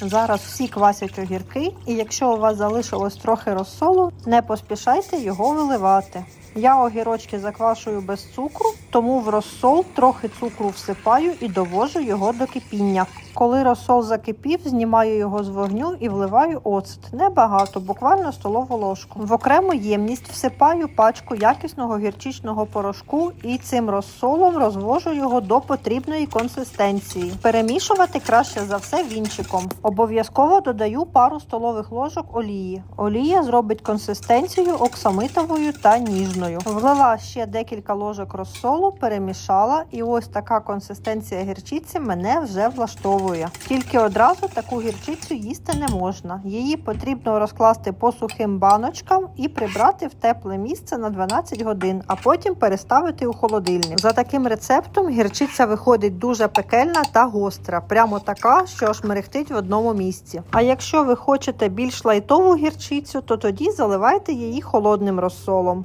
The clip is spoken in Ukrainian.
Зараз всі квасять огірки, і якщо у вас залишилось трохи розсолу, не поспішайте його виливати. Я огірочки заквашую без цукру, тому в розсол трохи цукру всипаю і довожу його до кипіння. Коли розсол закипів, знімаю його з вогню і вливаю оцет. Небагато, буквально столову ложку. В окрему ємність всипаю пачку якісного гірчичного порошку і цим розсолом розвожу його до потрібної консистенції. Перемішувати краще за все вінчиком. Обов'язково додаю пару столових ложок олії. Олія зробить консистенцію оксамитовою та ніжною. Влила ще декілька ложок розсолу, перемішала, і ось така консистенція гірчиці мене вже влаштовує. Тільки одразу таку гірчицю їсти не можна. Її потрібно розкласти по сухим баночкам і прибрати в тепле місце на 12 годин, а потім переставити у холодильник. За таким рецептом гірчиця виходить дуже пекельна та гостра, прямо така, що аж мерехтить в одному місці. А якщо ви хочете більш лайтову гірчицю, то тоді заливайте її холодним розсолом.